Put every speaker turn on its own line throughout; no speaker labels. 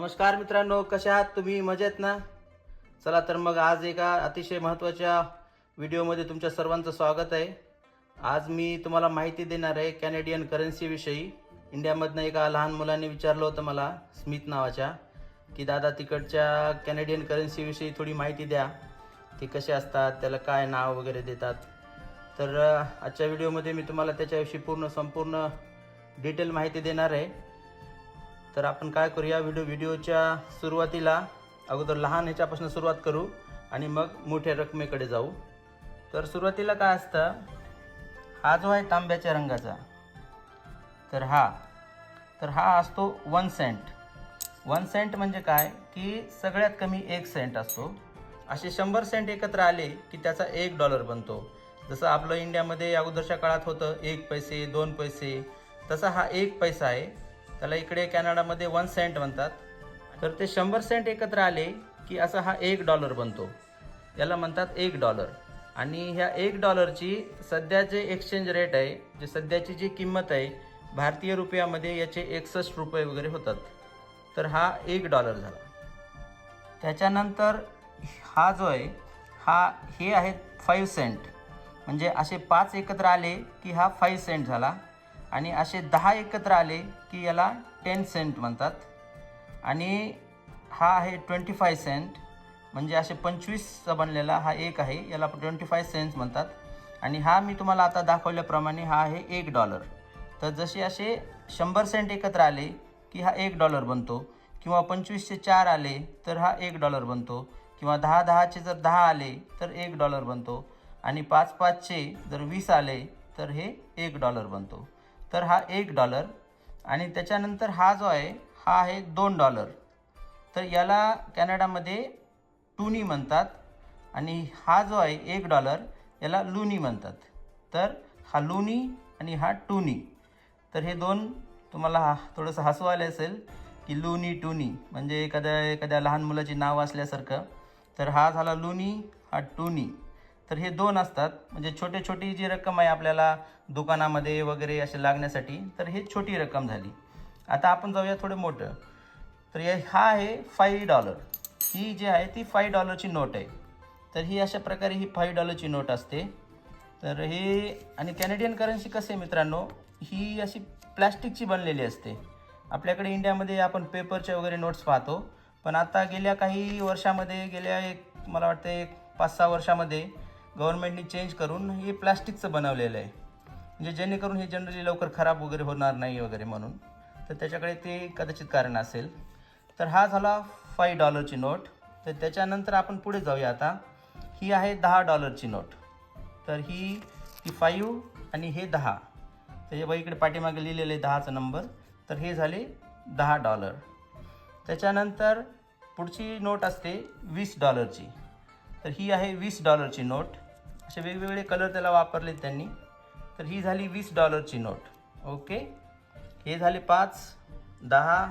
नमस्कार मित्रांनो कसे आहात तुम्ही? मजेत ना? चला तर मग आज एका अतिशय महत्त्वाच्या व्हिडिओमध्ये तुमच्या सर्वांचं स्वागत आहे. आज मी तुम्हाला माहिती देणार आहे कॅनेडियन करन्सीविषयी इंडियामधनं एका लहान मुलाने विचारलं होतं मला स्मित नावाच्या की दादा तिकडच्या कॅनेडियन करन्सीविषयी थोडी माहिती द्या. ते कसे असतात त्याला काय नाव वगैरे देतात. तर आजच्या व्हिडिओमध्ये मी तुम्हाला त्याच्याविषयी पूर्ण संपूर्ण डिटेल माहिती देणार आहे. तर आपण काय करूया व्हिडिओ व्हिडिओच्या सुरुवातीला अगोदर लहान ह्याच्यापासून सुरुवात करू आणि मग मोठ्या रकमेकडे जाऊ. तर सुरुवातीला काय असतं हा जो आहे तांब्याच्या रंगाचा तर हा तर हा असतो वन सेंट वन सेंट म्हणजे काय की सगळ्यात कमी एक सेंट असतो. असे शंभर सेंट एकत्र आले की त्याचा एक डॉलर बनतो. जसं आपलं इंडियामध्ये अगोदरच्या काळात होतं एक पैसे दोन पैसे तसा हा एक पैसा आहे. त्याला इकडे कॅनडामध्ये वन सेंट म्हणतात. तर ते शंभर सेंट एकत्र आले की असा हा एक डॉलर बनतो. याला म्हणतात एक डॉलर. आणि ह्या एक डॉलरची सध्याचे एक्सचेंज रेट आहे जे सध्याची जी किंमत आहे भारतीय रुपयामध्ये याचे एकसष्ट रुपये वगैरे होतात. तर हा एक डॉलर झाला. त्याच्यानंतर हा जो आहे हा हे आहेत फाईव्ह सेंट. म्हणजे असे पाच एकत्र आले की हा फाईव्ह सेंट झाला. आणि असे दहा एकत्र आले की याला टेन सेंट म्हणतात. आणि हा आहे ट्वेंटी फाय सेंट म्हणजे असे पंचवीसचा बनलेला हा एक आहे याला ट्वेंटी फाय सेंट्स म्हणतात. आणि हा मी तुम्हाला आता दाखवल्याप्रमाणे हा आहे एक डॉलर तर जसे असे शंभर सेंट एकत्र आले की हा एक डॉलर बनतो. किंवा पंचवीसचे चार आले तर हा एक डॉलर बनतो. किंवा दहा दहाचे जर दहा आले तर एक डॉलर बनतो. आणि पाच पाचचे जर वीस आले तर हे एक डॉलर बनतो. तर हा एक डॉलर आणि त्याच्यानंतर हा जो आहे हा आहे दोन डॉलर तर याला कॅनडामध्ये टुनी म्हणतात आणि हा जो आहे एक डॉलर याला लुनी म्हणतात. तर हा लुनी आणि हा टुनी. तर हे दोन तुम्हाला हा थोडंसं हसू आले असेल की लुनी टुनी म्हणजे एखाद्या एखाद्या लहान मुलाची नाव असल्यासारखं. तर हा झाला लुनी हा टुनी. तर हे दोन असतात. म्हणजे छोटे छोटी जी रक्कम आहे आपल्याला दुकानामध्ये वगैरे असे लागण्यासाठी तर हे छोटी रक्कम झाली. आता आपण जाऊया थोडं मोठं. तर हे हा आहे फाईव्ह डॉलर ही जी आहे ती फाईव्ह डॉलरची नोट आहे. तर ही अशा प्रकारे ही फाईव्ह डॉलरची नोट असते. तर हे आणि कॅनेडियन करन्सी कसे मित्रांनो? ही अशी प्लॅस्टिकची बनलेली असते. आपल्याकडे इंडियामध्ये आपण पेपरच्या वगैरे नोट्स पाहतो. पण आता गेल्या काही वर्षामध्ये गेल्या एक मला वाटतं एक पाच सहा वर्षामध्ये गव्हर्नमेंटनी चेंज करून हे प्लास्टिकचं बनवलेलं आहे. म्हणजे जेणेकरून हे जनरली लवकर खराब वगैरे होणार नाही वगैरे म्हणून. तर त्याच्याकडे ते कदाचित कारण असेल. तर हा झाला फाईव्ह डॉलरची नोट तर त्याच्यानंतर आपण पुढे जाऊया आता. ही आहे दहा डॉलरची नोट तर ही ती फाईव्ह आणि हे दहा. तर हे बघा इकडे पाठीमागे लिहिलेलं आहे दहाचा नंबर तर हे झाले दहा डॉलर त्याच्यानंतर पुढची नोट असते वीस डॉलरची तर ही आहे वीस डॉलरची नोट असे वेगवेगळे कलर त्याला वापरलेत त्यांनी. तर ही झाली वीस डॉलरची नोट ओके हे झाले पाच दहा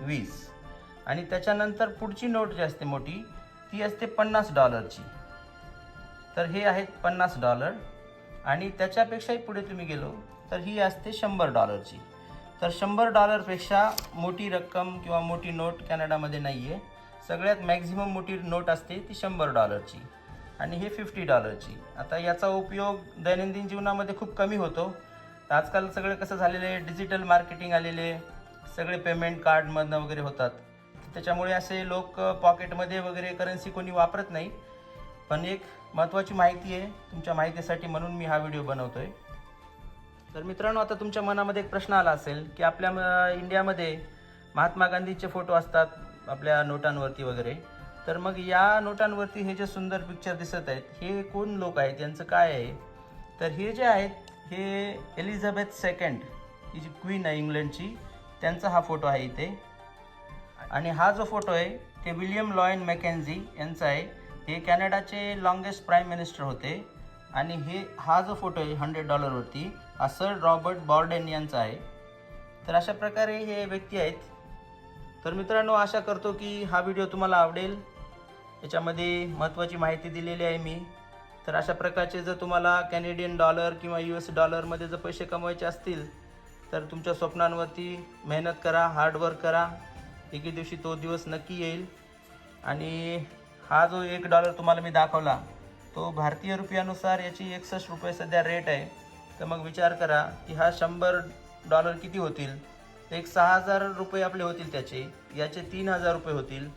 वीस. आणि त्याच्यानंतर पुढची नोट जी असते मोठी ती असते पन्नास डॉलरची तर हे आहेत पन्नास डॉलर आणि त्याच्यापेक्षाही पुढे तुम्ही गेलो तर ही असते शंभर डॉलरची तर शंभर डॉलरपेक्षा मोठी रक्कम किंवा मोठी नोट कॅनडामध्ये नाही आहे सगळ्यात मॅक्झिमम मोठी नोट असते ती शंभर डॉलरची आणि हे फिफ्टी डॉलरची आता याचा उपयोग दैनंदिन जीवनामध्ये खूप कमी होतो. तर आजकाल सगळं कसं झालेलं आहे डिजिटल मार्केटिंग आलेले सगळे पेमेंट कार्डमधनं वगैरे होतात. त्याच्यामुळे असे लोक पॉकेटमध्ये वगैरे करन्सी कोणी वापरत नाही. पण एक महत्त्वाची माहिती आहे तुमच्या माहितीसाठी म्हणून मी हा व्हिडिओ बनवतो आहे तर मित्रांनो आता तुमच्या मनामध्ये एक प्रश्न आला असेल की आपल्या म- इंडियामध्ये महात्मा गांधीचे फोटो असतात आपल्या नोटांवरती वगैरे. तर मग या नोटांवरती हे जे सुंदर पिक्चर दिसत आहेत हे कोण लोक आहेत? यांचं काय आहे? तर हे जे आहेत हे एलिझाबेथ सेकंड ही जी क्वीन आहे इंग्लंडची त्यांचा हा फोटो आहे इथे. आणि हा जो फोटो आहे ते विलियम लॉयन मॅकेन्झी यांचा आहे. हे कॅनडाचे लॉंगेस्ट प्राईम मिनिस्टर होते. आणि हे हा जो फोटो आहे हंड्रेड डॉलरवरती हा सर रॉबर्ट बॉर्डेन यांचा आहे. तर अशा प्रकारे हे व्यक्ती आहेत. तर मित्रांनो आशा करतो की हा व्हिडिओ तुम्हाला आवडेल. याच्यामध्ये महत्त्वाची माहिती दिलेली आहे मी. तर अशा प्रकारचे जर तुम्हाला कॅनेडियन डॉलर किंवा यू एस डॉलरमध्ये जर पैसे कमवायचे असतील तर तुमच्या स्वप्नांवरती मेहनत करा हार्डवर्क करा. एके दिवशी तो दिवस नक्की येईल. आणि हा जो एक डॉलर तुम्हाला मी दाखवला तो भारतीय रुपयानुसार याची एकसष्ट रुपये सध्या रेट आहे. तर मग विचार करा की हा शंभर डॉलर किती होतील? एक सहा हजार रुपये आपले होतील त्याचे याचे तीन हजार रुपये होतील.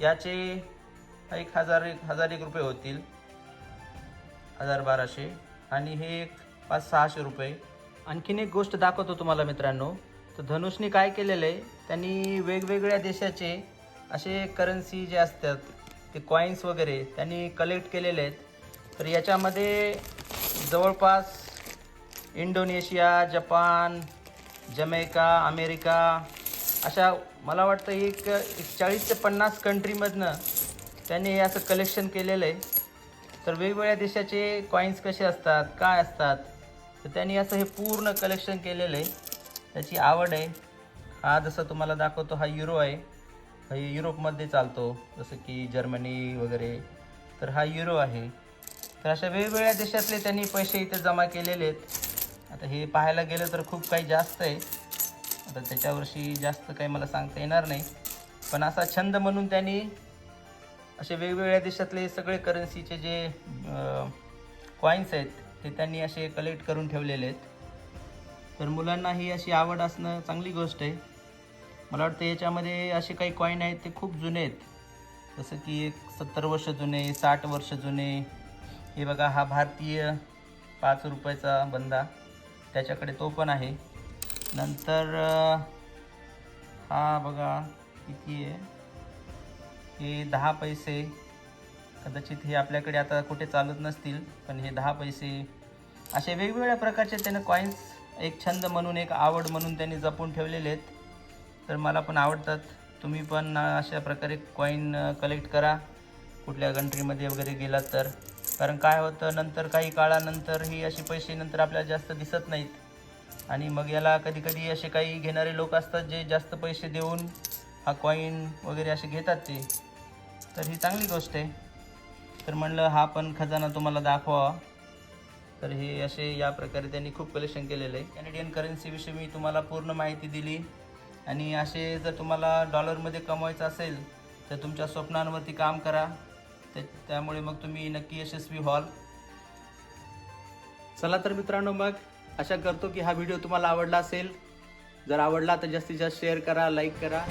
याचे एक हजार एक हजार एक रुपये होतील. हजार बाराशे. आणि हे एक पाच सहाशे रुपये. आणखीन एक गोष्ट दाखवतो तुम्हाला मित्रांनो. तर धनुषने काय केलेलं आहे? त्यांनी वेगवेगळ्या देशाचे असे करन्सी जे असतात ते कॉईन्स वगैरे त्यांनी कलेक्ट केलेले आहेत. तर याच्यामध्ये जवळपास इंडोनेशिया जपान जमैका अमेरिका अशा मला वाटतं एक एक चाळीस ते पन्नास कंट्रीमधनं त्यांनी हे असं कलेक्शन केलेलं आहे. तर वेगवेगळ्या देशाचे कॉईन्स कसे असतात काय असतात तर त्यांनी असं हे पूर्ण कलेक्शन केलेलं आहे. त्याची आवड आहे. हा जसं तुम्हाला दाखवतो हा युरो आहे. हा युरोपमध्ये चालतो जसं की जर्मनी वगैरे. तर हा युरो आहे. तर अशा वेगवेगळ्या देशातले त्यांनी पैसे इथे जमा केलेले आहेत. आता हे पाहायला गेलं तर खूप काही जास्त आहे. आता त्याच्यावर्षी जास्त काही मला सांगता येणार नाही. पण असा छंद म्हणून त्यांनी असे वेगवेगळ्या देशातले सगळे करन्सीचे जे कॉईन्स आहेत ते त्यांनी असे कलेक्ट करून ठेवलेले आहेत. तर मुलांना ही अशी आवड असणं चांगली गोष्ट आहे. मला वाटतं याच्यामध्ये असे काही कॉईन आहेत ते खूप जुने आहेत. जसं की एक सत्तर वर्ष जुने साठ वर्ष जुने. हे बघा हा भारतीय पाच रुपयाचा बंदा त्याच्याकडे तो पण आहे. नंतर हा बघा किती आहे? हे दहा पैसे कदाचित हे आपल्याकडे आता कुठे चालत नसतील पण हे दहा पैसे असे वेगवेगळ्या प्रकारचे त्यानं कॉईन्स एक छंद म्हणून एक आवड म्हणून त्यांनी जपून ठेवलेले आहेत. तर मला पण आवडतात. तुम्ही पण अशा प्रकारे कॉईन कलेक्ट करा. कुठल्या कंट्रीमध्ये वगैरे गेलात तर. कारण काय होतं नंतर काही काळानंतर ही अशी पैसे नंतर आपल्याला जास्त दिसत नाहीत. आणि मग याला कधी कधी असे काही घेणारे लोक असतात जे जास्त पैसे देऊन हा कॉईन वगैरे असे घेतात ते. तर ही चांगली गोष्ट आहे. तर म्हणलं हा पण खजाना तुम्हाला दाखवावा तर हे असे या प्रकारे त्यांनी खूप कलेक्शन केलेलं आहे. कॅनेडियन करन्सीविषयी मी तुम्हाला पूर्ण माहिती दिली. आणि असे जर तुम्हाला डॉलरमध्ये कमवायचं असेल तर तुमच्या स्वप्नांवरती काम करा. त्या त्यामुळे मग तुम्ही नक्की यशस्वी व्हाल. चला तर मित्रांनो मग आशा करतो की हा व्हिडिओ तुम्हाला आवडला असेल. जर आवडला तर जास्तीत जास्त शेअर करा लाईक करा.